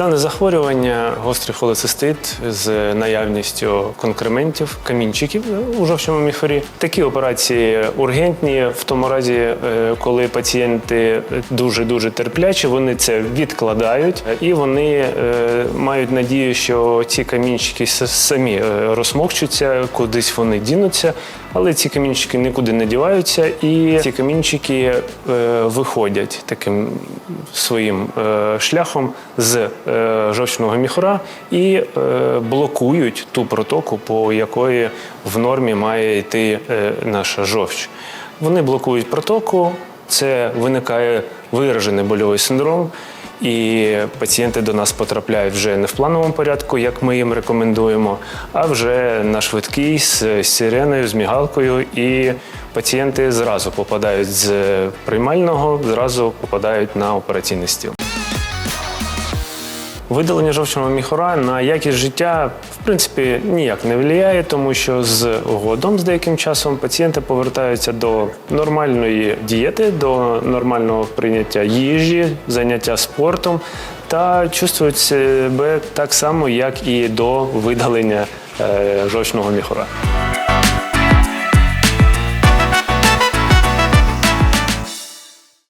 Дане захворювання гострий холецистит з наявністю конкрементів, камінчиків у жовчному міхорі. Такі операції ургентні в тому разі, е, коли пацієнти дуже дуже терплячі, вони це відкладають і вони е, мають надію, що ці камінчики самі е, розмокчуться, кудись вони дінуться. Але ці камінчики нікуди не діваються, і ці камінчики е, виходять таким своїм е, шляхом з е, жовчного міхура і е, блокують ту протоку, по якої в нормі має йти е, наша жовч. Вони блокують протоку, це виникає виражений больовий синдром. І пацієнти до нас потрапляють вже не в плановому порядку, як ми їм рекомендуємо, а вже на швидкий з сиреною, з мігалкою. І пацієнти зразу попадають з приймального, зразу попадають на операційний стіл. Видалення жовчного міхура на якість життя в принципі ніяк не впливає, тому що з годом, з деяким часом, пацієнти повертаються до нормальної дієти, до нормального прийняття їжі, заняття спортом та чувствують себе так само, як і до видалення е, жовчного міхура.